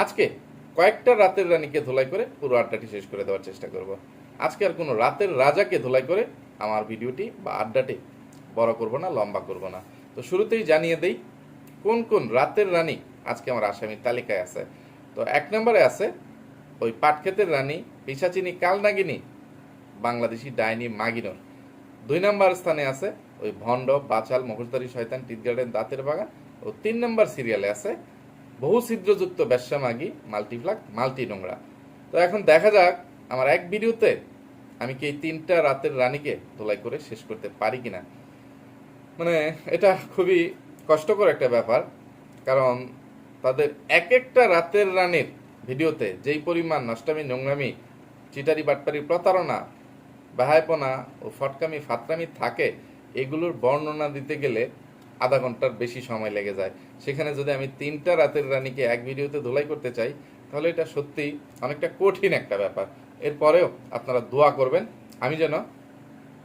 আজকে কয়েকটা রাতের রানীকে ধোলাই করে পুরো আড্ডাটি শেষ করে দেওয়ার চেষ্টা করব। আজকে আর কোনো রাতের রাজাকে ধোলাই করে আমার ভিডিওটি বা আড্ডাটি বড় করব না, লম্বা করব না। তো শুরুতেই জানিয়ে দেই, কোন কোন রাতের রানী আজকে আমার আসামির তালিকায় আছে? তো এক নম্বরে আছে ওই পাটক্ষেতের রানী পিসাচিনী কালনাগিনী, বাংলাদেশি ডাইনি মাগিনোর। দুই নম্বর স্থানে আছে ওই ভণ্ড, বাচাল মুখোশধারী শয়তান টিট গার্ডেন দাঁতের বাগান। ও তিন নম্বর সিরিয়ালে আছে বহু ছিদ্রযুক্ত ব্যবসা মাগি মাল্টিফ্লাক মাল্টি নোংরা তো এখন দেখা যাক আমার এক ভিডিওতে আমি কি এই তিনটা রাতের রানীকে ধোলাই করে শেষ করতে পারি কিনা। মানে এটা খুবই কষ্টকর একটা ব্যাপার, কারণ তাদের এক একটা রাতের রানীর ভিডিওতে যেই পরিমাণ নষ্টামি, নোংরামি, চিটারি বাটপারি প্রতারণা, বাহায়পনা ও ফটকামি, ফাতরামি থাকে, এগুলোর বর্ণনা দিতে গেলে আধা ঘণ্টার বেশি সময় লেগে যায়। সেখানে যদি আমি তিনটা রাতের রানীকে এক ভিডিওতে ধোলাই করতে চাই, তাহলে এটা সত্যিই অনেকটা কঠিন একটা ব্যাপার। এরপরেও আপনারা দোয়া করবেন, আমি যেন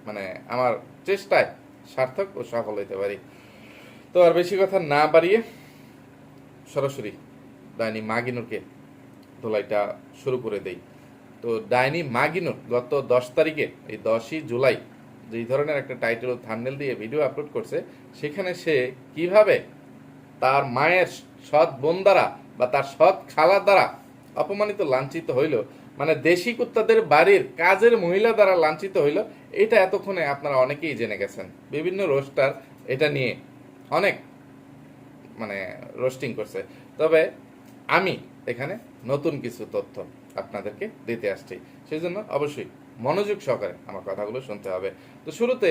মানে আমার চেষ্টায় সার্থক ও সফল হইতে পারি। তো আর বেশি কথা না বাড়িয়ে সরাসরি ডাইনি মাগিনুরকে ধোলাইটা শুরু করে দেই। তো ডাইনি মাগিনুর গত দশ তারিখে, এই দশই জুলাই যেই ধরনের একটা টাইটেল ও দিয়ে ভিডিও আপলোড করছে, সেখানে সে কীভাবে তার মায়ের সৎ বোন দ্বারা বা তার সৎ খালার দ্বারা অপমানিত লাঞ্ছিত হইল মানে দেশি কুত্তাদের বাড়ির কাজের মহিলা দ্বারা লাঞ্ছিত হইল, এটা এতক্ষণে আপনারা অনেকেই জেনে গেছেন। বিভিন্ন রোস্টার এটা নিয়ে অনেক মানে রোস্টিং করছে। তবে আমি এখানে নতুন কিছু তথ্য আপনাদেরকে দিতে আসছি। সেই জন্য অবশ্যই মনোযোগ সহকারে আমার কথাগুলো শুনতে হবে। তো শুরুতে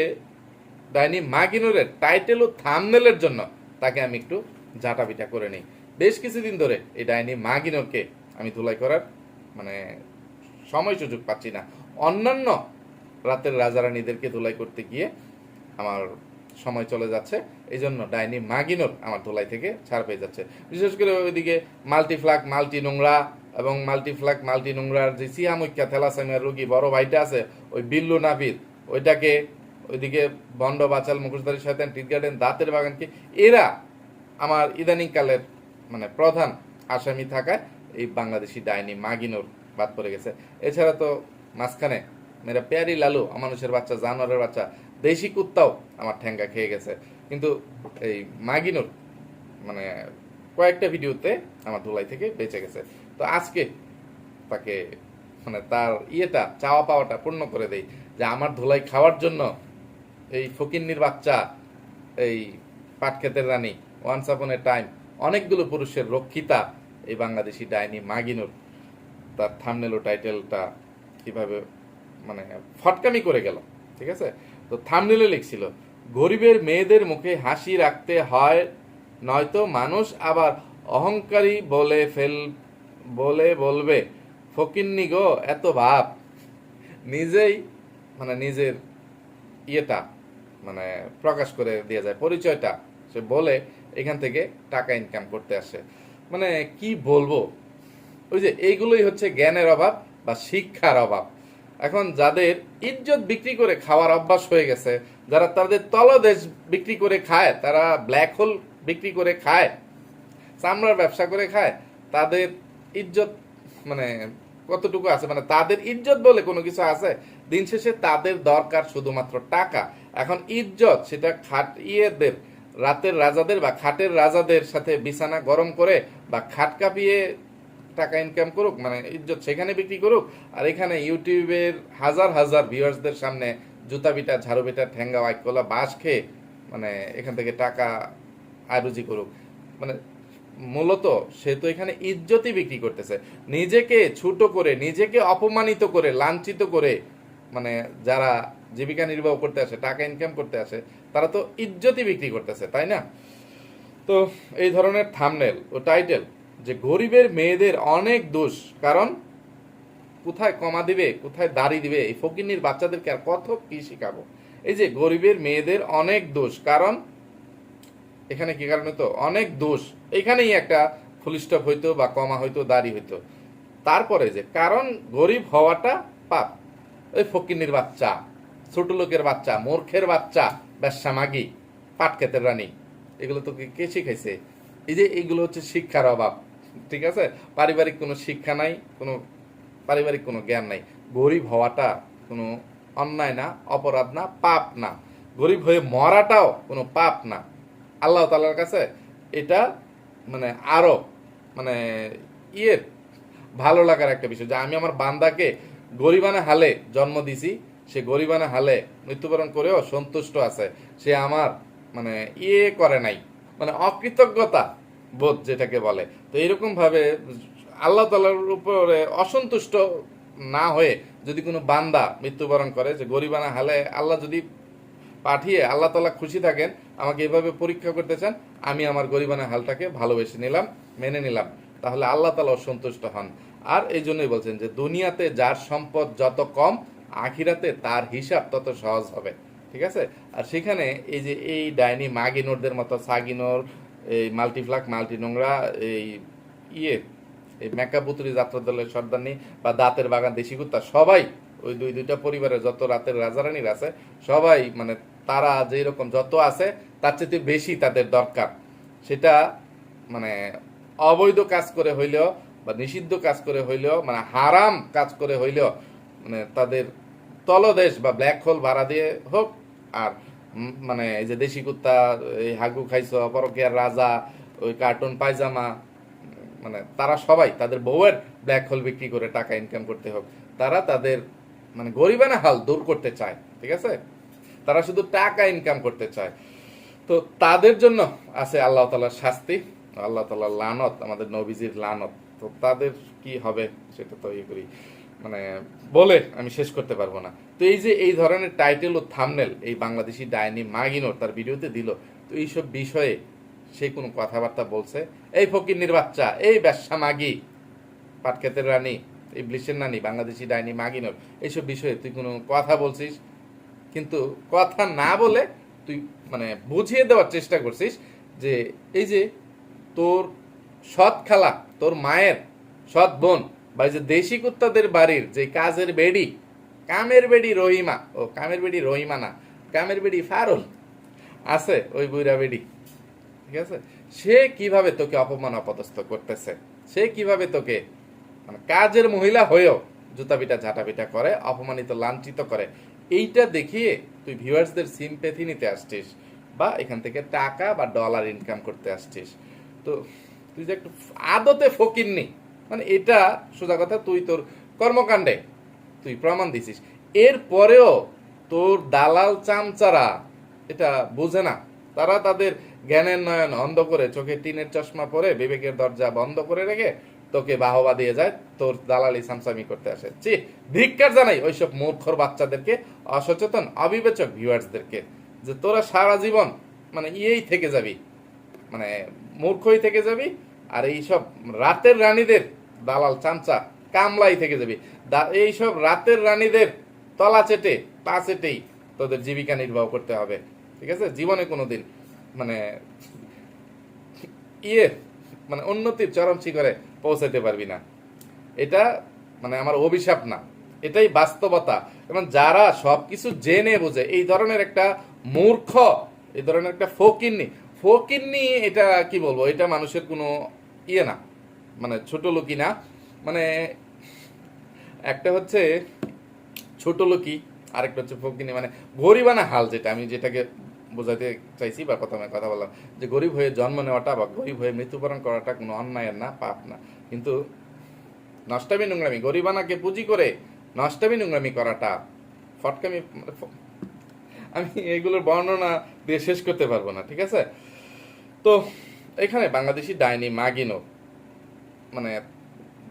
ডাইনি মাগিনুরের টাইটেল ও থামনেলের জন্য তাকে আমি একটু জাটাবিটা করে নিই। বেশ কিছুদিন ধরে এই ডাইনি মাগিনুরকে আমি ধুলাই করার মানে সময় সুযোগ পাচ্ছি না। অন্যান্য রাতের রাজারানীদেরকে ধুলাই করতে গিয়ে আমার সময় চলে যাচ্ছে। এই জন্য ডাইনি মাগিনোর আমার ধুলাই থেকে ছাড় পেয়ে যাচ্ছে। বিশেষ করে ওইদিকে মাল্টিফ্লাক মাল্টি নোংরা এবং মাল্টিফ্লাক মাল্টি নোংরার যে সিয়ামুখ্যা থ্যালাসেমিয়ার রোগী বড় ভাইটা আছে, ওই বিল্লু নাবিদ ওইটাকে ওইদিকে বন্ড, বাচাল, মুখোশধারী, শয়তান, টিট গার্ডেন, দাঁতের বাগানকে, এরা আমার ইদানিং কালের মানে প্রধান আসামি থাকায় এই বাংলাদেশি ডাইনি মাগিনোর বাদ পড়ে গেছে। এছাড়া তো মাঝখানে মেরা পেয়ারি লালু মানুষের বাচ্চা, জানোয়ারের বাচ্চা, দেশি কুত্তাও আমার ঠ্যাঙ্গা খেয়ে গেছে। কিন্তু এই মাগিনোর মানে কয়েকটা ভিডিওতে আমার ধুলাই থেকে বেঁচে গেছে। তো আজকে তাকে মানে তার ইয়েটা, চাওয়া পাওয়াটা পূর্ণ করে দেই যে আমার ধুলাই খাওয়ার জন্য এই ফকিন্নির বাচ্চা, এই পাটক্ষেতের রানী ওয়ান্স আপন এ টাইম অনেকগুলো পুরুষের রক্ষিতা এই বাংলাদেশি ডাইনি মাগিনুর। তার থামনেল ও টাইটেলটা কীভাবে মানে ফটকামি করে গেল, ঠিক আছে? তো থামনেলে লিখছিল, গরিবের মেয়েদের মুখে হাসি রাখতে হয়, নয়তো মানুষ আবার অহংকারী বলে ফেল বলে বলবে ফকিন্নি গো, এত ভাব। নিজেই মানে নিজের ইয়েটা মানে প্রকাশ করে দিয়ে যায়, পরিচয়টা। সে বলে এখান থেকে টাকা ইনকাম করতে আসে। মানে কি বলব? ওই যে এইগুলোই হচ্ছে জ্ঞানের অভাব বা শিক্ষার অভাব। এখন যাদের ইজ্জত বিক্রি করে খাওয়ার অভ্যাস হয়ে গেছে, যারা তাদের তলদেশ বিক্রি করে খায়, তারা ব্ল্যাক হোল বিক্রি করে খায়, চামড়ার ব্যবসা করে খায়, তাদের ইজ্জত মানে কতটুকু আছে? মানে তাদের ইজ্জত বলে কোনো কিছু আছে? দিন শেষে তাদের দরকার শুধুমাত্র টাকা। এখন ইজ্জত, সেটা খাট ইয়েদের রাতের রাজাদের বা খাটের রাজাদের সাথে বিছানা গরম করে বা খাট কাঁপিয়ে টাকা ইনকাম করুক মানে ইজ্জত সেখানে বিক্রি করুক, আর এখানে ইউটিউবের হাজার হাজার ভিউয়ার্সদের সামনে জুতা বিটা ঝাড়ু বিটা ঠেঙ্গা ওয়াইকলা বাঁশ খেয়ে মানে এখান থেকে টাকা আয়রুজি করুক। মানে মূলত সে তো এখানে ইজ্জতই বিক্রি করতেছে। নিজেকে ছোট করে, নিজেকে অপমানিত করে, লাঞ্ছিত করে মানে যারা জীবিকা নির্বাহ করতে আসে, টাকা ইনকাম করতে আসে, তারা তো ইজ্জতই বিক্রি করতেছে, তাই না? তো এই ধরনের থামনেল ও টাইটেল যে গরিবের মেয়েদের অনেক দোষ, কারণ কোথায় কমা দিবে, কোথায় দাড়ি দিবে, এই ফকিন্নির বাচ্চাদেরকে আর কত কি শিখাবো? এই যে গরিবের মেয়েদের অনেক দোষ, কারণ এখানে কি কারণে তো? অনেক দোষ। এখানেই একটা ফুলস্টপ হইতো বা কমা হইতো, দাড়ি হইতো। তারপরে যে কারণ গরিব হওয়াটা পাপ। ওই ফকিন্নির বাচ্চা, ছোট লোকের বাচ্চা, মূর্খের বাচ্চা, ব্যবসা মাগি, পাট ক্ষেতের রানী। এগুলো তো কে- কে শিখাইছে? এই যে এগুলো হচ্ছে শিক্ষার অভাব, ঠিক আছে? পারিবারিক কোনো শিক্ষা নাই, কোনো পারিবারিক কোনো জ্ঞান নাই। গরিব হওয়াটা কোনো অন্যায় না, অপরাধ না, পাপ না। গরিব হয়ে মরাটাও কোনো পাপ না। আল্লাহ তালার কাছে এটা মানে আরও মানে ইয়ের ভালো লাগার একটা বিষয় যে আমি আমার বান্দাকে গরিবানা হালে জন্ম দিছি, সে গরিবানা হালে মৃত্যুবরণ করেও সন্তুষ্ট আছে। সে আমার মানে ইয়ে করে নাই। মানে অকৃতজ্ঞতা বোধ যেটাকে বলে। তো এরকম ভাবে আল্লাহ তালার উপরে অসন্তুষ্ট না হয়ে যদি কোনো বান্দা মৃত্যুবরণ করে যে গরিবানা হালে আল্লাহ যদি পাঠিয়ে আল্লাহ তালা খুশি থাকেন, আমাকে এভাবে পরীক্ষা করতে চান, আমি আমার গরিবানা হালটাকে ভালোবেসে নিলাম, মেনে নিলাম। তাহলে আল্লাহ তালা সন্তুষ্ট হন। আর এই জন্যই বলছেন যে, দুনিয়াতে যার সম্পদ যত কম, আখিরাতে তার হিসাব তত সহজ হবে। ঠিক আছে? আর সেখানে এই যে, এই ডাইনি মাগিনোরদের মতো সাগিনোর এই মাল্টিফ্লাক, মাল্টি নোংরা, এই ইয়ে এই মেকাপুতুরি যাত্রা দলের সর্দারনি বা দাঁতের বাগান দেশি কুত্তা, সবাই, ওই দুই, দুইটা পরিবারের যত রাতের রাজারানির আছে, সবাই মানে তারা যেই রকম যত আছে, তার চেয়ে বেশি তাদের দরকার। সেটা মানে অবৈধ কাজ করে হইলেও বা নিষিদ্ধ কাজ করে হইলেও মানে হারাম কাজ করে হইলেও মানে তাদের তলদেশ বা ব্ল্যাক হোল ভাড়া দিয়ে হোক, আর মানে এই যে দেশি কুত্তা, এই হাগু খাইছ, পরকিয়ার রাজা, ওই কার্টুন পায়জামা মানে তারা সবাই, তাদের বউয়ের ব্ল্যাক হোল বিক্রি করে টাকা ইনকাম করতে হোক, তারা তাদের মানে গরিবানা হাল দূর করতে চায়, ঠিক আছে? তারা শুধু টাকা ইনকাম করতে চায়। তো তাদের জন্য আছে আল্লাহ তালার শাস্তি, আল্লাহ তালার লানত, আমাদের নবীজির লানত। তো তাদের কি হবে সেটা তো ইয়ে করি মানে বলে আমি শেষ করতে পারব না। তো এই যে এই ধরনের টাইটেল ও থামনেল এই বাংলাদেশি ডাইনি মাগিনোর তার ভিডিওতে দিল, তো এইসব বিষয়ে সে কোনো কথাবার্তা বলছে, এই ফকির বাচ্চা, এই ব্যবসা মাগি, পাটক্ষেতের রানী এই ব্লিশের রানী বাংলাদেশি ডাইনি মাগিনোর, এইসব বিষয়ে তুই কোনো কথা বলছিস? কিন্তু কথা না বলে তুই মানে বুঝিয়ে দেওয়ার চেষ্টা করছিস যে এই যে তোর সৎ খালা, তোর মায়ের সৎ বোন বা যে দেশি কুত্তাদের বাড়ির যে কাজের বেডি, কামের বেডি রহিমা, ও কামের বেডি রহিমা না, কামের বেডি ফারুল আছে ওই বুইরা বেডি, ঠিক আছে? সে কীভাবে তোকে অপমান, অপদস্থ করতেছে? সে কীভাবে তোকে মানে কাজের মহিলা হয়েও জুতা পিটা ঝাঁটা পিটা করে, অপমানিত, লাঞ্ছিত করে? এইটা দেখিয়ে তুই ভিউয়ার্সদের সিম্পেথি নিতে আসছিস বা এখান থেকে টাকা বা ডলার ইনকাম করতে আসছিস। তো তুই যে একটু আদতে ফকির নি মানে এটা সোজা কথা, তুই তোর কর্মকাণ্ডে তুই প্রমাণ দিছিস। এরপরেও তোর দালাল চামচারা এটা বোঝে না। তারা তাদের জ্ঞানের নয়ন অন্ধ করে চোখে টিনের চশমা পরে বিবেকের দরজা বন্ধ করে রেখে তোকে বাহবা দিয়ে যায়, তোর দালালি সামসামি করতে আসে। চি ধিক্কার জানাই ওইসব মূর্খর বাচ্চাদেরকে, অসচেতন, অবিবেচক ভিউয়ার্সদেরকে যে তোরা সারা জীবন মানে ইয়েই থেকে যাবি মানে মূর্খই থেকে যাবি, আর এইসব রাতের রানীদের দালাল চামচা কামলাই থেকে যাবি। এইসব রাতের রানীদের তলা চেটে, পা চেটেই তোদের জীবিকা নির্বাহ করতে হবে, ঠিক আছে? জীবনে কোনোদিন মানে ইয়ে মানে উন্নতির চরম শিখরে পৌঁছাতে পারবি না। এটা মানে আমার অভিশাপ না। এটাই বাস্তবতা। এবং যারা সবকিছু জেনে বোঝে, এই ধরনের একটা মূর্খ, এই ধরনের একটা ফকিন্নি ফকিন্নি এটা কি বলব? এটা মানুষের কোনো ইয়ে না। মানে ছোট লোকই না। মানে একটা হচ্ছে ছোট লোকই, আরেকটা হচ্ছে ফকিনি মানে গরিবানা হাল যেটা, আমি যেটাকে বোঝাতে চাইছি বা প্রথমে কথা বললাম, যে গরিব হয়ে জন্ম নেওয়াটা বা গরিব হয়ে মৃত্যুবরণ করাটা কোনো অন্যায়ের না, পাপ না। কিন্তু নষ্টামি নোংরামি, গরিবানাকে পুঁজি করে নষ্টামি নোংরামি করাটা ফটকামি, আমি এগুলোর বর্ণনা দিয়ে শেষ করতে পারব না, ঠিক আছে? তো এখানে বাংলাদেশি ডাইনি মাগিনো মানে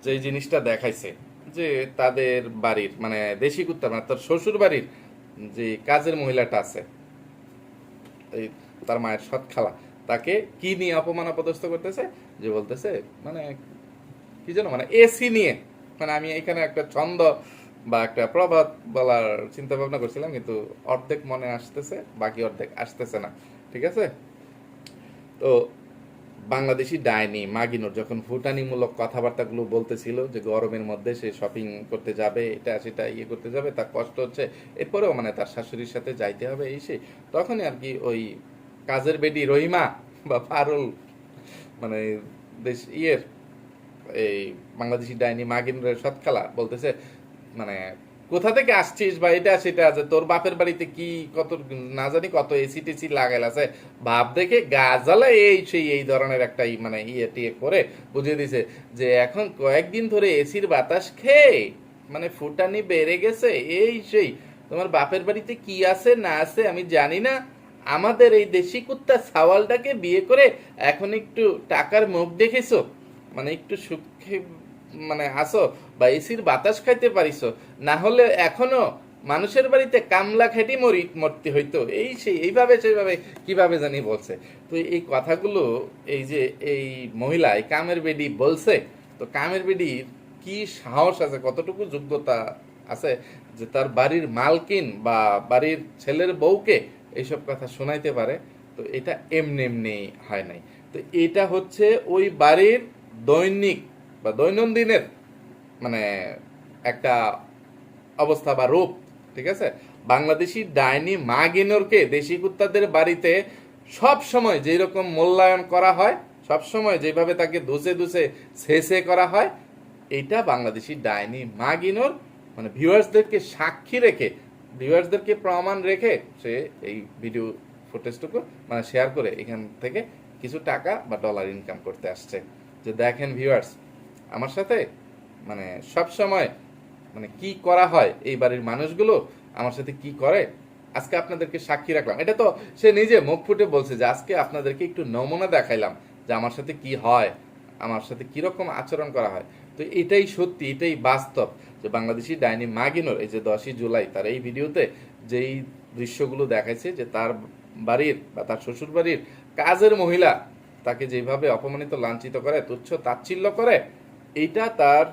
যে জিনিসটা দেখাইছে, যে তাদের বাড়ির মানে দেশি কুত্তা মানে তার শ্বশুর বাড়ির যে কাজের মহিলাটা আছে, এই তার মায়ের সৎ খালা, তাকে কি নিয়ে অপমান, অপদস্থ করতেছে? যে বলতেছে মানে কি যেন মানে এসি নিয়ে। মানে আমি এখানে একটা ছন্দ বা একটা প্রবাদ বলার চিন্তা ভাবনা করছিলাম, কিন্তু অর্ধেক মনে আসতেছে, বাকি অর্ধেক আসতেছে না। ঠিক আছে? তো বাংলাদেশি ডাইনি মাগিনোর যখন ফুটানিমূলক কথাবার্তাগুলো বলতেছিল যে গরমের মধ্যে সে শপিং করতে যাবে, এটা সেটা ইয়ে করতে যাবে, তার কষ্ট হচ্ছে। এরপরেও মানে তার শাশুড়ির সাথে যাইতে হবে এই সে তখনই আর কি ওই কাজের বেডি রহিমা বা ফারুল মানে দেশ ইয়ের এই বাংলাদেশি ডাইনি মাগিনের সৎখালা বলতেছে মানে কোথা থেকে আসছিস বা এটা সেটা আছে তোর বাপের বাড়িতে কি কত, না জানি কত এসি টেসি লাগাইল আছে ভাব দেখে গা জ্বালা এই সেই, এই ধরনের একটা মানে ইয়ে টিয়ে করে বুঝিয়ে দিছে যে এখন কয়েকদিন ধরে এসির বাতাস খেয়ে মানে ফুটানি বেড়ে গেছে, এই সেই, তোমার বাপের বাড়িতে কি আছে, না আছে আমি জানি না। আমাদের এই দেশি কুত্তা সাওয়ালটাকে বিয়ে করে এখন একটু টাকার মুখ দেখেছ? মানে একটু সুখে মানে আসো বা এসির বাতাস খাইতে পারিছো না হলে এখনও মানুষের বাড়িতে কামলা খেটি মরি, মরতে হইতো। এই সেই, এইভাবে, সেইভাবে কীভাবে জানি বলছে। তো এই কথাগুলো, এই যে এই মহিলা, এই কামের বেডি বলছে, তো কামের বেডির কি সাহস আছে, কতটুকু যোগ্যতা আছে যে তার বাড়ির মালকিন বা বাড়ির ছেলের বউকে এইসব কথা শোনাইতে পারে? তো এটা এমনি এমনি হয় নাই। তো এটা হচ্ছে ওই বাড়ির দৈনিক বা দৈনন্দিনের মানে একটা অবস্থা বা রূপ, ঠিক আছে? বাংলাদেশি ডাইনি মাগিনোরকে দেশি কুত্তাদের বাড়িতে সব সময় যেই রকম মূল্যায়ন করা হয়, সব সময় যেভাবে তাকে দুসে দুসে শেষে করা হয় এটা বাংলাদেশি ডাইনি মাগিনোর মানে ভিউয়ার্সদেরকে সাক্ষী রেখে, ভিউয়ার্সদেরকে প্রমাণ রেখে সে এই ভিডিও ফুটেজটুকু মানে শেয়ার করে এখান থেকে কিছু টাকা বা ডলার ইনকাম করতে আসছে। যে দেখেন ভিউয়ার্স আমার সাথে মানে সব সময় মানে কি করা হয় এই বাড়ির মানুষগুলো, আমার সাথে কি করে, আজকে আপনাদেরকে সাক্ষী রাখলাম। এটা তো সে নিজে মুখ ফুটে বলছে যে আজকে আপনাদেরকে একটু নমুনা দেখাইলাম যে আমার সাথে কি হয়, আমার সাথে কীরকম আচরণ করা হয়। তো এটাই সত্যি, এটাই বাস্তব যে বাংলাদেশি ডাইনি মাগিনোর, এই যে দশই জুলাই, তার এই ভিডিওতে যেই দৃশ্যগুলো দেখাইছে যে তার বাড়ির বা তার শ্বশুর বাড়ির কাজের মহিলা তাকে যেভাবে অপমানিত, লাঞ্ছিত করে, তুচ্ছ, তাচ্ছিল্য করে, এইটা তার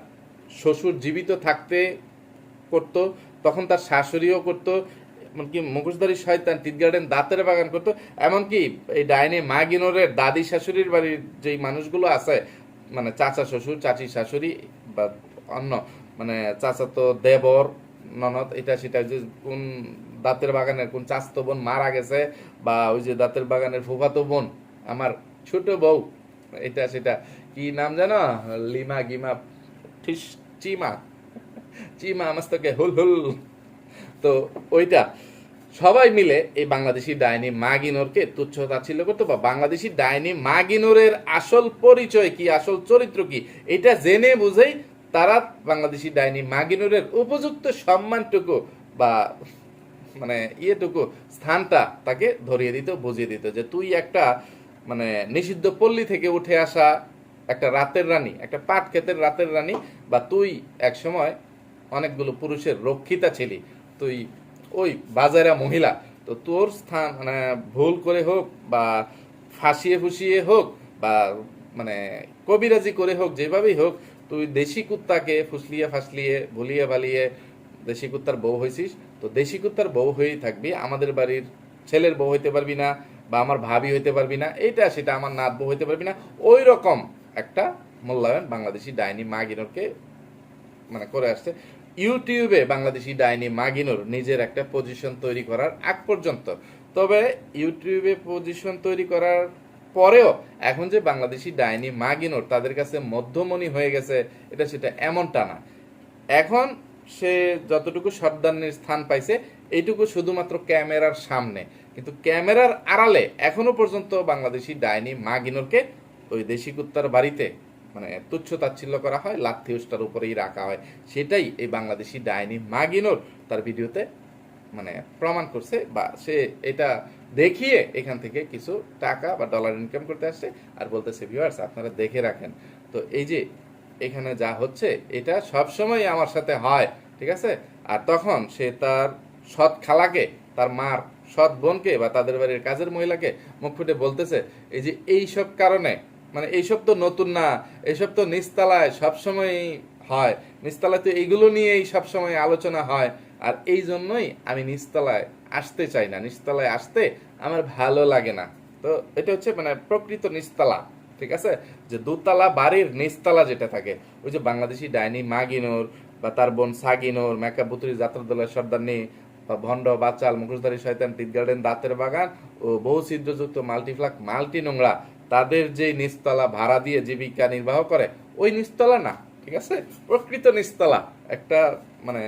শ্বশুর জীবিত থাকতে করত, তখন তার শাশুড়িও করত, এমনকি মুখোশধারী শয়তান, টিট গার্ডেন, দাঁতের বাগান করতো, এমনকি এই ডাইনে মা গিনোরের দাদি শাশুড়ির বাড়ির যেই মানুষগুলো আছে মানে চাচা শ্বশুর, চাচি শাশুড়ি বা অন্য মানে চাচা তো দেবর, ননদ, এটা সেটা যে কোন দাঁতের বাগানের কোন চাস্তো বোন মারা গেছে, বা ওই যে দাঁতের বাগানের ফুফাতো বোন, আমার ছোট বউ, এটা সেটা, কি নাম জানো? লিমা গিমা, ঠিস, চিমা চিমা মস্তকে হুল হুল। তো ওইটা, সবাই মিলে এই বাংলাদেশি ডাইনি মাগিনোরকে তুচ্ছ তাচ্ছিল্য করতো বা বাংলাদেশি ডাইনি মাগিনোরের আসল পরিচয় কি, আসল চরিত্র কি, এটা জেনে বুঝেই তারা বাংলাদেশি ডাইনি মাগিনোরের উপযুক্ত সম্মানটুকু বা মানে ইয়েটুকু স্থানটা তাকে ধরিয়ে দিত, বুঝিয়ে দিত যে তুই একটা মানে নিষিদ্ধ পল্লী থেকে উঠে আসা একটা রাতের রানী, একটা পাট ক্ষেতের রাতের রানী, বা তুই এক সময় অনেকগুলো পুরুষের রক্ষিতা ছিলি, তুই ওই বাজারা মহিলা, তো তোর স্থান মানে ভুল করে হোক, বা ফাঁসিয়ে ফুসিয়ে হোক, বা মানে কবিরাজি করে হোক, যেভাবেই হোক, তুই দেশি কুত্তাকে ফুসলিয়ে ফাসলিয়ে, ভুলিয়ে বালিয়ে দেশি কুত্তার বউ হয়েছিস তো দেশি কুত্তার বউ হয়েই থাকবি, আমাদের বাড়ির ছেলের বউ হইতে পারবি না বা আমার ভাবি হইতে পারবি না এটা সেটা আমার নাত বউ হইতে পারবি না ওই রকম একটা মূল্যায়ন বাংলাদেশি ডাইনি মাগিনোরকে মানে করে আসছে। ইউটিউবে বাংলাদেশি ডাইনি মাগিনোর নিজের একটা পজিশন তৈরি করার আগ পর্যন্ত। তবে ইউটিউবে পজিশন তৈরি করার পরেও এখন যে বাংলাদেশি ডাইনি মাগিনুর তাদের কাছে মধ্যমণি হয়ে গেছে, এটা সেটা এমনটা না। এখন সে যতটুকু সর্দান্যের স্থান পাইছে, এইটুকু শুধুমাত্র ক্যামেরার সামনে। কিন্তু ক্যামেরার আড়ালে এখনও পর্যন্ত বাংলাদেশি ডাইনি মাগিনুরকে ওই দেশি কুত্তার বাড়িতে মানে তুচ্ছ তাচ্ছিল্য করা হয়, লাথি উষ্টার উপরেই রাখা হয়। সেটাই এই বাংলাদেশি ডাইনি মাগিনোর তার ভিডিওতে মানে প্রমাণ করছে বা সে এটা দেখিয়ে এখান থেকে কিছু টাকা বা ডলার ইনকাম করতে আসছে আর বলতেছে ভিউয়ার্স আপনারা দেখে রাখেন। তো এই যে এখানে যা হচ্ছে, এটা সব সময় আমার সাথে হয়, ঠিক আছে? আর তখন সে তার সৎ খালাকে, তার মার সৎ বোনকে বা তাদের বাড়ির কাজের মহিলাকে মুখ ফুটে বলতেছে, এই যে এইসব কারণে মানে এইসব তো নতুন না, এইসব তো নিস্তালায় সবসময় হয়, নিস্তালায় তো এইগুলো নিয়েই সবসময় আলোচনা হয়, আর এই জন্যই আমি নিস্তালায় আসতে চাই না, নিস্তালায় আসতে আমার ভালো লাগে না। তো এটা হচ্ছে মানে প্রকৃত নিস্তালা, ঠিক আছে? যে দোতলা বাড়ির নিচতলা যেটা থাকে, ওই যে বাংলাদেশি ডাইনি মাগিনোর বা তার বোন সাগিনোর মেকাপুতুরি যাত্রা দলের বা ভণ্ড বাচাল মুখোশধারী, শয়তান টিট গার্ডেন, দাঁতের বাগান ও বহু ছিদ্রযুক্ত মাল্টিফ্লাক মাল্টি নোংরা তাদের যে নিচতলা ভাড়া দিয়ে জীবিকা নির্বাহ করে, ওই নিচতলা না, ঠিক আছে? প্রকৃত নিচতলা, একটা মানে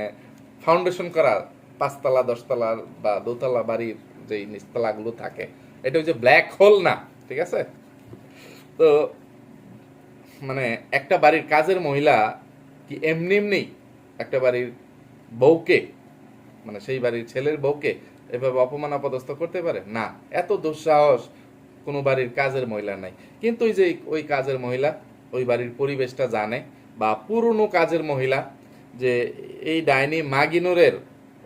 ফাউন্ডেশন করা, পাঁচতলা, দশতলা বা দোতলা বাড়ির যে নিচতলাগুলো থাকে, এটা হচ্ছে ব্ল্যাক হোল না, ঠিক আছে? তো মানে একটা বাড়ির কাজের মহিলা কি এমনি এমনি একটা বাড়ির বউকে মানে সেই বাড়ির ছেলের বউকে এভাবে অপমান, অপদস্থ করতে পারে? না। এত দুঃসাহস কোনো বাড়ির কাজের মহিলা নাই। কিন্তু ওই যে ওই কাজের মহিলা, ওই বাড়ির পরিবেশটা জানে বা পুরনো কাজের মহিলা যে এই ডাইনি মাগিনুরের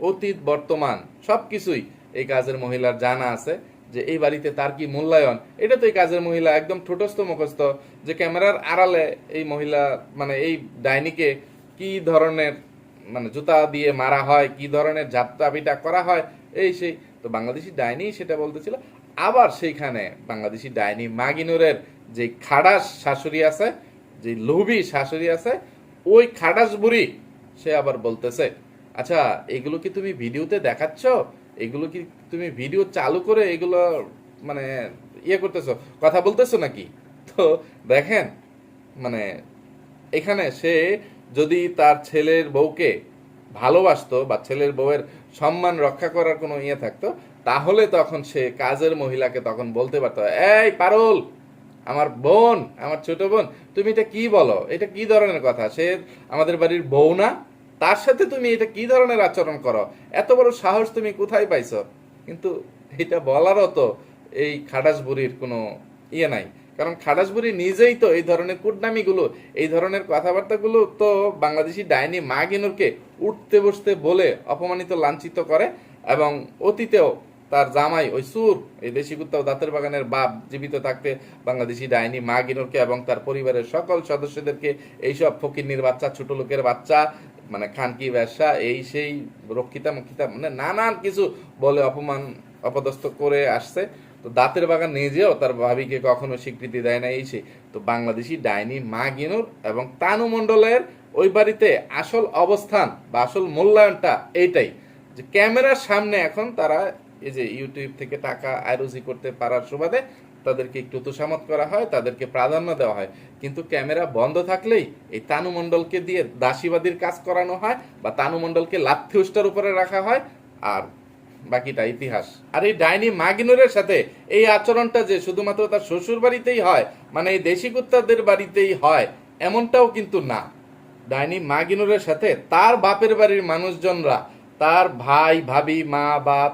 অতীত, বর্তমান সব কিছুই এই কাজের মহিলার জানা আছে যে এই বাড়িতে তার কি মূল্যায়ন? এটা তো এই কাজের মহিলা একদম ঠোঁটস্থ, মুখস্থ যে ক্যামেরার আড়ালে এই মহিলা মানে এই ডাইনিকে কি ধরনের মানে জুতা দিয়ে মারা হয়, কি ধরনের যাত্রা পিটা করা হয়, এই সেই। তো বাংলাদেশি ডাইনি সেটা বলতেছিল। আবার সেইখানে বাংলাদেশি ডাইনি মাগিনুরের যে খাডাস শাশুড়ি আছে, যে লোভি শাশুড়ি আছে, ওই খাডাস বুড়ি, সে আবার বলতেছে আচ্ছা এগুলো কি তুমি ভিডিওতে দেখাচ্ছ? এগুলো কি তুমি ভিডিও চালু করে এগুলো মানে ইয়ে করতেছো, কথা বলতেছো নাকি? তো দেখেন মানে এখানে সে যদি তার ছেলের বউকে ভালোবাসতো বা ছেলের বউয়ের সম্মান রক্ষা করার কোনো ইয়ে থাকতো, তাহলে তখন সে কাজের মহিলাকে তখন বলতে পারতো, এই পারুল, আমার বোন, আমার ছোট বোন, তুমি এটা কি বলো? এটা কি ধরনের কথা? সে আমাদের বাড়ির বউ না? তার সাথে তুমি এটা কি ধরনের আচরণ করো? এত বড় সাহস তুমি কোথায় পাইছো? কিন্তু এটা বলারও তো এই খাটাস বুড়ির কোনো ইয়ে নাই। কারণ খাটাসবুড়ি নিজেই তো এই ধরনের কুটনামিগুলো, এই ধরনের কথাবার্তাগুলো তো বাংলাদেশি ডাইনি মা গিনুরকে উঠতে বসতে বলে অপমানিত, লাঞ্ছিত করে এবং অতীতেও তার জামাই ওই সুর এই দেশি কুত্তা ও দাঁতের বাগানের বাপ জীবিত থাকতে বাংলাদেশি ডাইনি মা গিনুরকে এবং তার পরিবারের সকল সদস্যদেরকে এইসব ফকিরনির বাচ্চা, ছোট লোকের বাচ্চা মানে খানকি, ব্যবসা, এই সেই রক্ষিতা মক্ষিতা মানে নানান কিছু বলে অপমান, অপদস্থ করে আসছে। তো দাঁতের বাগান নিজেও তার ভাবিকে কখনো স্বীকৃতি দেয় না এই সেই তো বাংলাদেশি ডাইনি মা গিনুর এবং তানু মণ্ডলের ওই বাড়িতে আসল অবস্থান বা আসল মূল্যায়নটা এইটাই। যে ক্যামেরার সামনে এখন তারা এই যে ইউটিউব থেকে টাকা আয়রোজি করতে পারার সুবাদে তাদেরকে একটু তোষামত করা হয়, তাদেরকে প্রাধান্য দেওয়া হয়। কিন্তু ক্যামেরা বন্ধ থাকলেই এই তানু মণ্ডলকে দিয়ে দাসীবাদীর কাজ করানো হয় বা তানু মণ্ডলকে লাথি উষ্টার উপরে রাখা হয়। আর বাকিটা ইতিহাস। আর এই ডাইনি মাগিনুরের সাথে এই আচরণটা যে শুধুমাত্র তার শ্বশুর বাড়িতেই হয় মানে এই দেশি কুত্তাদের বাড়িতেই হয়, এমনটাও কিন্তু না। ডাইনি মাগিনুরের সাথে তার বাপের বাড়ির মানুষজনরা, তার ভাই, ভাবি, মা, বাপ,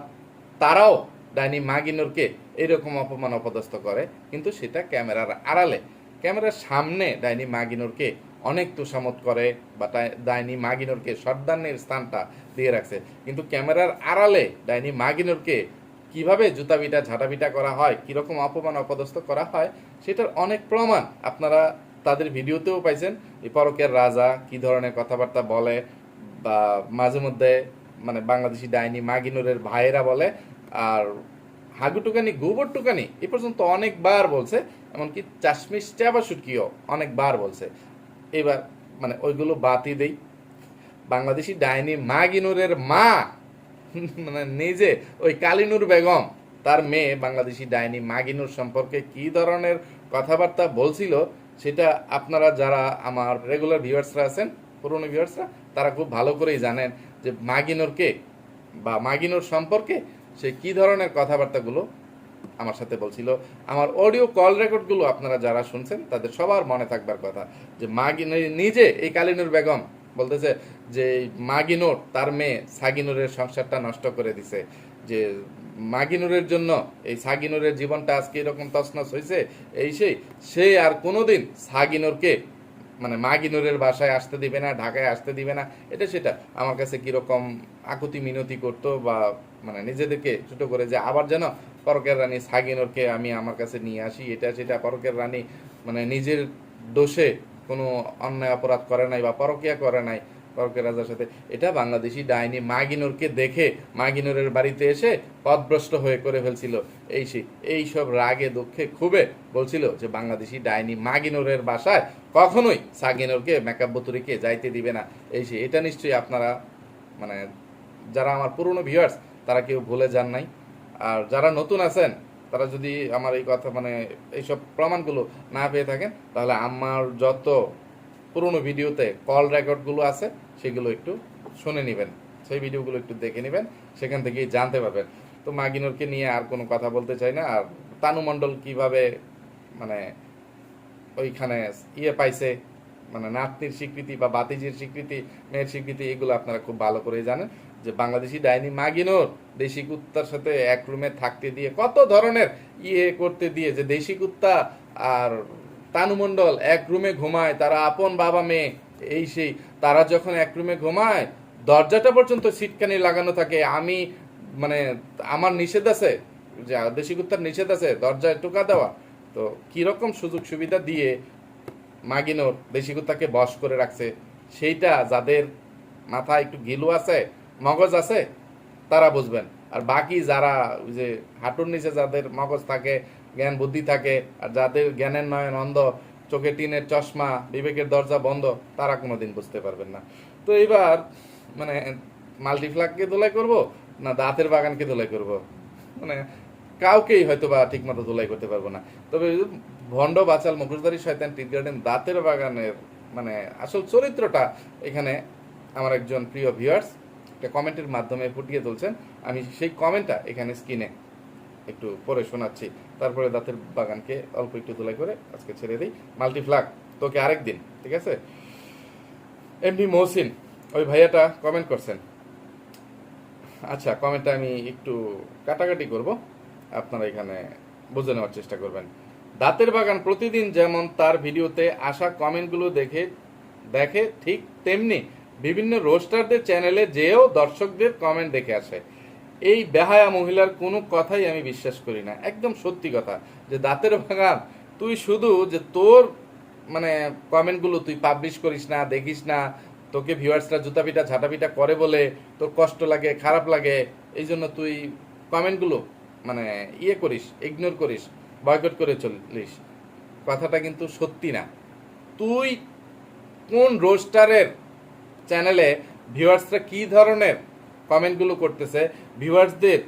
তারাও ডাইনি মাগিনুরকে এরকম অপমান অপদস্থ করে, কিন্তু সেটা ক্যামেরার আড়ালে। ক্যামেরার সামনে ডাইনি মাগিনুরকে অনেক তুষামত করে বা ডাইনি মাগিনুরকে সর্দানের স্থানটা দিয়ে রাখছে। কিন্তু ক্যামেরার আড়ালে ডাইনি মাগিনুরকে কীভাবে জুতা বিটা ঝাঁটা বিটা করা হয়, কীরকম অপমান, অপদস্থ করা হয়, সেটার অনেক প্রমাণ আপনারা তাদের ভিডিওতেও পাইছেন। পরকের রাজা কি ধরনের কথাবার্তা বলে বা মাঝে মধ্যে মানে বাংলাদেশি ডাইনি মাগিনুরের ভাইয়েরা বলে, আর হাগু টুকানি গোবর টুকানি এ পর্যন্ত অনেকবার বলছে, এমনকি চাশমিশ চাবা শুটকিও অনেকবার বলছে। এবার মানে ওইগুলো বাতি দেই। বাংলাদেশি ডাইনি মা গিনুরের মা মানে নিজে ওই কালিনুর বেগম, তার মেয়ে বাংলাদেশি ডাইনি মাগিনুর সম্পর্কে কি ধরনের কথাবার্তা বলছিল, সেটা আপনারা যারা আমার রেগুলার ভিউয়ার্সরা আছেন, পুরনো ভিউয়ার্সরা তারা খুব ভালো করেই জানেন যে মাগিনুরকে বা মাগিনুর সম্পর্কে সে কি ধরনের কথাবার্তাগুলো আমার সাথে বলছিল, আমার অডিও কল রেকর্ডগুলো আপনারা যারা শুনছেন, তাদের সবার মনে থাকবার কথা যে মাগি নিজে এই কালিনুর বেগম বলতেছে যে মাগিনুর, তার মেয়ে সাগিনুরের সংসারটা নষ্ট করে দিছে। যে মাগিনুরের জন্য এই সাগিনুরের জীবনটা আজকে এরকম তছনছ হয়েছে এই সেই, সে আর কোনোদিন সাগিনুরকে মানে মাগিনুরের বাসায় আসতে দিবে না, ঢাকায় আসতে দিবে না, এটা সেটা। আমার কাছে কীরকম আকুতি মিনতি করতো বা মানে নিজেদেরকে ছোট করে যে আবার যেন পরকের রানী সাগিনুরকে আমি আমার কাছে নিয়ে আসি। এটা সেটা পরকের রানী মানে নিজের দোষে কোনো অন্যায় অপরাধ করে নাই বা পরকিয়া করে নাই পরকের রাজার সাথে। এটা বাংলাদেশি ডাইনি মাগিনুরকে দেখে মাগিনুরের বাড়িতে এসে পথভ্রষ্ট হয়ে করে ফেলছিল। এই সেই এই সব রাগে দুঃখে খুবে বলছিল যে বাংলাদেশি ডাইনি মাগিনুরের বাসায় কখনোই সাগিনুরকে মেকআপ বতুরিকে যাইতে দিবে না। এই সেই এটা নিশ্চয়ই আপনারা মানে যারা আমার পুরনো ভিউয়ার্স তারা কেউ ভুলে যান নাই। আর যারা নতুন আছেন, তারা যদি আমার এই কথা মানে এইসব প্রমাণগুলো না পেয়ে থাকেন, তাহলে আমার যত পুরনো ভিডিওতে কল রেকর্ডগুলো আছে, সেগুলো একটু শুনে নেবেন। সেই ভিডিওগুলো একটু দেখে নেবেন, সেখান থেকেই জানতে পারবেন। তো মাগিনুরকে নিয়ে আর কোনো কথা বলতে চাই না, আর তানু মণ্ডল কীভাবে মানে ওইখানে ইয়ে পাইছে মানে নাতনির স্বীকৃতি বা বাতিজির স্বীকৃতি, মেয়ের স্বীকৃতি, এগুলো আপনারা খুব ভালো করে জানেন। যে বাংলাদেশি ডাইনি মাগিনোর দেশি কুত্তার সাথে এক রুমে থাকতে দিয়ে কত ধরনের ইয়ে করতে দিয়ে যে দেশি কুত্তা আর তানুমণ্ডল এক রুমে ঘুমায়, তারা আপন বাবা মেয়ে, এই সেই, তারা যখন এক রুমে ঘুমায়, দরজাটা পর্যন্ত সিটকানি লাগানো থাকে। আমি মানে আমার নিষেধ আছে, যে দেশি কুত্তার নিষেধ আছে, দরজায় টোকা দেওয়া। তো কীরকম সুযোগ সুবিধা দিয়ে মাগিনোর দেশি কুত্তাকে বশ করে রাখছে, সেইটা যাদের মাথায় একটু গিলু আছে মগজ আছে, তারা বুঝবেন। আর বাকি যারা ওই যে হাঁটুর নিচে যাদের মগজ থাকে, জ্ঞান বুদ্ধি থাকে, আর যাদের জ্ঞানের নয়ন অন্ধ, চোখে টিনের চশমা, বিবেকের দরজা বন্ধ, তারা কোনোদিন বুঝতে পারবেন না। তো এবার মানে মাল্টিফ্লাগকে দোলাই করব, না দাঁতের বাগানকে দোলাই করব? মানে কাউকেই হয়তো বা ঠিক মতো দোলাই করতে পারব না। তবে ভণ্ড, বাচাল, মুখোশধারী শয়তান টিট গার্ডেন, দাঁতের বাগানের মানে আসল চরিত্রটা এখানে আমার একজন প্রিয় ভিউয়ার্স একটা কমেন্টের মাধ্যমে ফুটিয়ে তুলছেন। আমি সেই কমেন্টটা এখানে স্ক্রিনে একটু পরে শোনাচ্ছি। তারপরে দাঁতের বাগানকে অল্প একটু দোলাই করে আজকে ছেড়ে দিই। মাল্টিফ্লাগ, তোকে আরেক দিন, ঠিক আছে? এমডি মহসিন, ওই ভাইয়াটা কমেন্ট করছেন। আচ্ছা কমেন্টটা আমি একটু কাটাকাটি করব। আপনারা এখানে বুঝে নেওয়ার চেষ্টা করবেন। দাঁতের বাগান প্রতিদিন যেমন তার ভিডিওতে আসা কমেন্টগুলো দেখে দেখে ঠিক তেমনি বিভিন্ন রোস্টারদের চ্যানেলে যেও দর্শকদের কমেন্ট দেখে আসে। এই বেহায়া মহিলার কোনো কথাই আমি বিশ্বাস করি না। একদম সত্যি কথা যে দাঁতের বাগান, তুই শুধু যে তোর মানে কমেন্টগুলো তুই পাবলিশ করিস না, দেখিস না, তোকে ভিউয়ার্সরা জুতাপিটা ঝাঁটাপিটা করে বলে তোর কষ্ট লাগে, খারাপ লাগে, এই জন্য তুই কমেন্টগুলো মানে ইয়ে করিস ইগনোর করিস বয়কট করে চলিস। কথাটা কিন্তু সত্যি না। তুই কোন রোস্টারের চ্যানেলে ভিউয়ার্সরা কি ধরনের কমেন্টগুলো করতেছে ভিউয়ার্সদের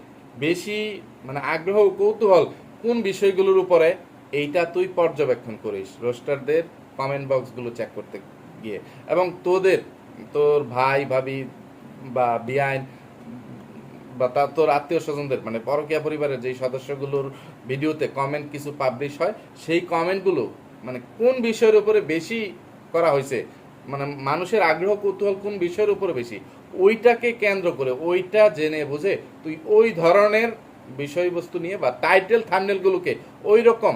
বেশি মানে আগ্রহ কৌতূহল কোন বিষয়গুলোর উপরে, এইটা তুই পর্যবেক্ষণ করিস। রোস্টারদের কমেন্ট বক্সগুলো চেক করতে গিয়ে। এবং তোদের, তোর ভাই, ভাবি বা বিআইন বা তা তোর আত্মীয় স্বজনদের মানে পরকীয়া পরিবারের যেই সদস্যগুলোর ভিডিওতে কমেন্ট কিছু পাবলিশ হয়, সেই কমেন্টগুলো মানে কোন বিষয়ের উপরে বেশি করা হয়েছে মানে মানুষের আগ্রহ কৌতূহল কোন বিষয়ের উপর বেশি? ওইটাকে কেন্দ্র করে, ওইটা জেনে বুঝে তুই ওই ধরনের বিষয়বস্তু নিয়ে বা টাইটেল থামনেলগুলোকে ওই রকম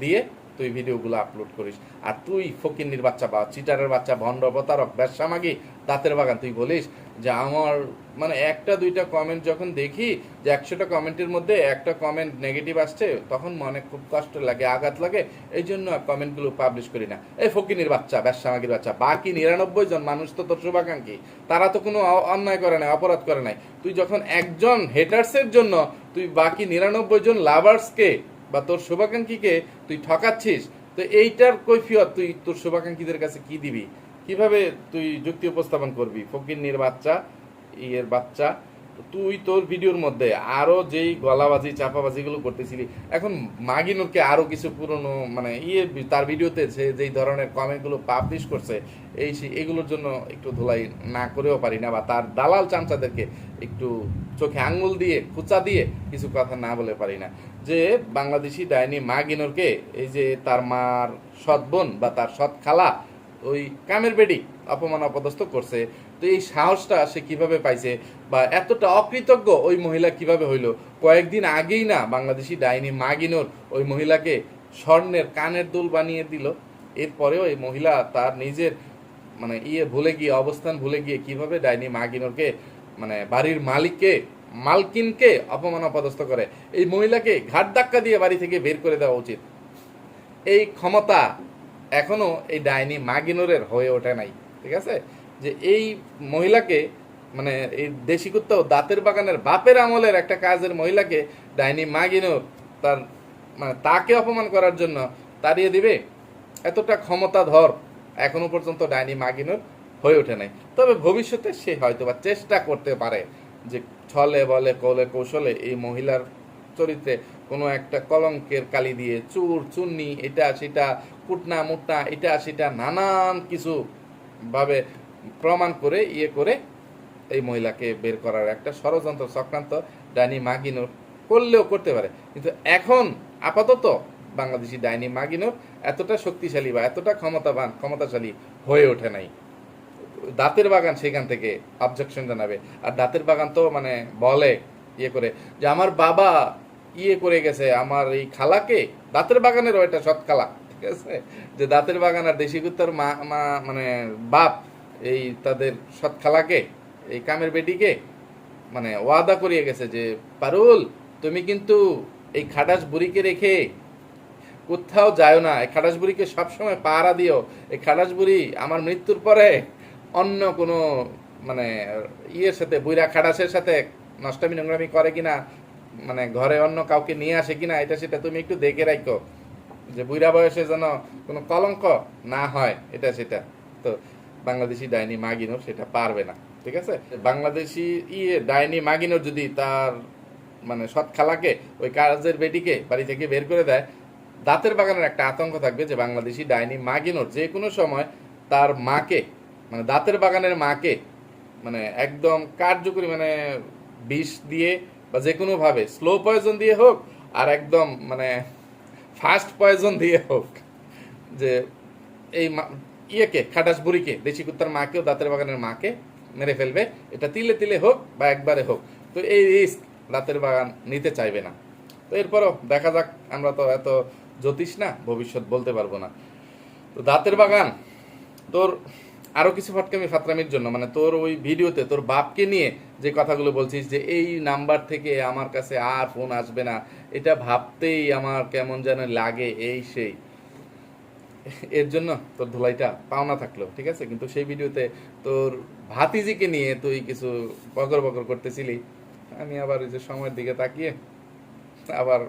দিয়ে তুই ভিডিওগুলো আপলোড করিস। আর তুই ফকিন্নির বাচ্চা বা চিটারের বাচ্চা, ভণ্ড, প্রতারক, ব্যবসা মাগি, দাঁতের বাগান, তুই বলিস যে আমার মানে একটা, দুইটা কমেন্ট যখন দেখি যে একশোটা কমেন্টের মধ্যে একটা কমেন্ট নেগেটিভ আসছে, তখন মনে খুব কষ্ট লাগে, আঘাত লাগে। এই জন্য কমেন্টগুলো পাবলিশ করি না। এই ফকিনির বাচ্চা, ব্যবসা মাগির বাচ্চা, বাকি নিরানব্বই জন মানুষ তো তোর শুভাকাঙ্ক্ষী। তারা তো কোনো অন্যায় করে নাই, অপরাধ করে নাই। তুই যখন একজন হেটার্সের জন্য, তুই বাকি নিরানব্বই জন লাভার্সকে বা তোর শুভাকাঙ্ক্ষীকে তুই ঠকাচ্ছিস, তো এইটার কৈফিয়ত তুই তোর শুভাকাঙ্ক্ষীদের কাছে কি দিবি? কীভাবে তুই যুক্তি উপস্থাপন করবি? ফকির নির বাচ্চা, ইয়ের বাচ্চা তুই তোর ভিডিওর মধ্যে আরও যেই গলাবাজি, চাপাবাজিগুলো করতেছিলি, এখন মাগিনুরকে আরও কিছু পুরনো মানে ইয়ে তার ভিডিওতে যে, যেই ধরনের কমেন্টগুলো পাবলিশ করছে, এই এগুলোর জন্য একটু ধুলাই না করেও পারি না বা তার দালাল চামচাদেরকে একটু চোখে আঙ্গুল দিয়ে, খুচা দিয়ে কিছু কথা না বলে পারি না। যে বাংলাদেশি ডাইনি মাগিনুরকে এই যে তার মার সৎ বোন বা তার সৎ খালা ওই কামের বেডি অপমান, অপদস্থ করছে তো এই সাহসটা সে কীভাবে পাইছে? বা এতটা অকৃতজ্ঞ ওই মহিলা কীভাবে হইল? কয়েকদিন আগেই না বাংলাদেশি ডাইনি মাগিনোর ওই মহিলাকে স্বর্ণের কানের দুল বানিয়ে দিল। এরপরেও এই মহিলা তার নিজের মানে ইয়ে ভুলে গিয়ে, অবস্থান ভুলে গিয়ে কীভাবে ডাইনি মাগিনোরকে মানে বাড়ির মালিককে, মালকিনকে অপমান অপদস্থ করে। এই মহিলাকে ঘাট ধাক্কা দিয়ে বাড়ি থেকে বের করে দেওয়া উচিত। এই ক্ষমতা এখনও এই ডাইনি মাগিনোরের হয়ে ওঠে নাই, ঠিক আছে? যে এই মহিলাকে মানে এই দেশি কুত্তা ও দাঁতের বাগানের বাপের আমলের একটা কাজের মহিলাকে ডাইনি মাগিনোর তার মানে তাকে অপমান করার জন্য তাড়িয়ে দিবে? এতটা ক্ষমতাধর এখনও পর্যন্ত ডাইনি মাগিনোর হয়ে ওঠে নাই। তবে ভবিষ্যতে সে হয়তো বা চেষ্টা করতে পারে যে ছলে বলে, কলে কৌশলে এই মহিলার চরিত্রে কোনো একটা কলঙ্কের কালি দিয়ে চুর, চুন্নি, এটা সেটা কুটনা মুটনা এটা সেটা, নানান কিছু ভাবে প্রমাণ করে ইয়ে করে এই মহিলাকে বের করার একটা ষড়যন্ত্র চক্রান্ত ডাইনি মাগিনোর করলেও করতে পারে। কিন্তু এখন আপাতত বাংলাদেশি ডাইনি মাগিনোর এতটা শক্তিশালী বা এতটা ক্ষমতাবান, ক্ষমতাশালী হয়ে ওঠে নাই। দাঁতের বাগান সেখান থেকে অবজেকশন জানাবে। আর দাঁতের বাগান তো মানে বলে ইয়ে করে যে আমার বাবা ইয়ে করে গেছে, আমার এই খালাকে দাঁতের বাগানেরও এটা সৎ খালা, ঠিক আছে? যে দাঁতের বাগান আর দেশি কুত্তার মা মা মানে বাপ এই তাদের সৎ খালাকে, এই কামের বেটিকে মানে ওয়াদা করিয়ে গেছে যে, পারুল, তুমি কিন্তু এই খাটাস বুড়িকে রেখে কোথাও যায় না। এই খাটাস বুড়িকে সবসময় পাহারা দিও। এই খাটাস বুড়ি আমার মৃত্যুর পরে অন্য কোনো মানে ইয়ের সাথে বুইরা খাটাসের সাথে নষ্টামি নোংরামি করে কিনা মানে ঘরে অন্য কাউকে নিয়ে আসে কিনা, এটা সেটা তুমি একটু দেখে রাখো। যে বুইরা বয়সে যেন কোনো কলঙ্ক না হয়, এটা সেটা। তো বাংলাদেশি ডাইনি মাগিনোর সেটা পারবে না, ঠিক আছে? বাংলাদেশি ইয়ে ডাইনি মাগিনোর যদি তার মানে সৎ খালাকে ওই কাজের বেটিকে বাড়ি থেকে বের করে দেয়, দাঁতের বাগানের একটা আতঙ্ক থাকবে যে বাংলাদেশি ডাইনি মাগিনোর যে কোনো সময় তার মাকে মানে দাঁতের বাগানের মাকে মানে একদম কার্যকরী মানে বিষ দিয়ে বা যে কোনোভাবে, স্লো পয়জন দিয়ে হোক আর একদম মানে ফাস্ট পয়জন দিয়ে হোক, যে এই ইয়েকে খাটাস বুড়িকে দেশি কুত্তার মাকেও, দাঁতের বাগানের মাকে মেরে ফেলবে। এটা তিলে তিলে হোক বা একবারে হোক, তো এই রিস্ক দাঁতের বাগান নিতে চাইবে না। তো এরপরও দেখা যাক, আমরা তো এত জ্যোতিষ না, ভবিষ্যৎ বলতে পারব না। তো দাঁতের বাগান, তোর আরও কিছু ফটকামি ফাতরামির জন্য মানে তোর ওই ভিডিওতে তোর বাপকে নিয়ে যে কথাগুলো বলছিস যে, এই নাম্বার থেকে আমার কাছে আর ফোন আসবে না, এটা ভাবতেই আমার কেমন যেন লাগে এই সেই। এর জন্য তোর ধুলাইটা পাওনা থাকল ঠিক আছে? কিন্তু সেই ভিডিওতে তোর ভাতিজিকে নিয়ে তুই কিছু বকর বকর করতেছিলি। আমি আবার ওই যে সময়ের দিকে তাকিয়ে আবার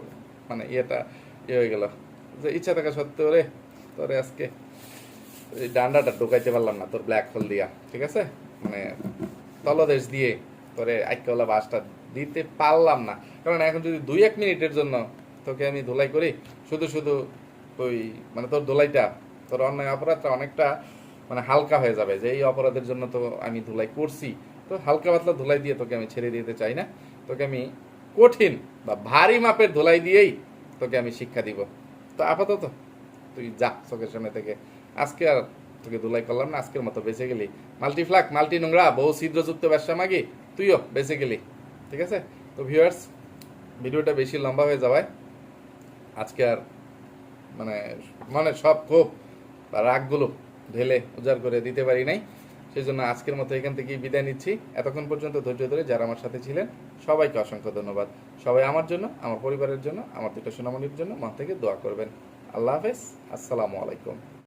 মানে ইয়েটা ইয়ে হয়ে গেল। যে ইচ্ছা থাকা সত্ত্বেও রে, তোরে আজকে এই ডান্ডাটা ঢোকাইতে পারলাম না তোর ব্ল্যাক হোল দিয়া, ঠিক আছে? মানে তলদেশ দিয়ে তোরে আইকাওয়ালা বাসটা দিতে পারলাম না। কারণ এখন যদি দুই এক মিনিটের জন্য তোকে আমি ধুলাই করি, শুধু শুধু ওই মানে তোর ধুলাইটা, তোর অন্যায় অপরাধটা অনেকটা মানে হালকা হয়ে যাবে যে এই অপরাধের জন্য তো আমি ধুলাই করছি। তো হালকা পাতলা ধুলাই দিয়ে তোকে আমি ছেড়ে দিতে চাই না। তোকে আমি কঠিন বা ভারী মাপের ধুলাই দিয়েই তোকে আমি শিক্ষা দিব। তো আপাতত তুই যা চোখের সামনে থেকে। আজকে আর তোকে ধুলাই করলাম না, আজকের মতো বেঁচে গেলি। মাল্টিফ্লাক মাল্টি নোংরা বহু ছিদ্রযুক্ত ব্যবসা মাগি, তুইও বেঁচে গেলি। ঠিক আছে? তো ভিউয়ার্স ভিডিওটা বেশি লম্বা হয়ে যাওয়ায় আজকে আর মানে মানে সব ক্ষোভ বা রাগগুলো ঢেলে উজাড় করে দিতে পারি নাই। সেই জন্য আজকের মতো এখান থেকে বিদায় নিচ্ছি। এতক্ষণ পর্যন্ত ধৈর্য ধরে যারা আমার সাথে ছিলেন, সবাইকে অসংখ্য ধন্যবাদ। সবাই আমার জন্য, আমার পরিবারের জন্য, আমার দুটো সোনামণির জন্য মা থেকে দোয়া করবেন। আল্লাহ হাফেজ। আসসালামু আলাইকুম।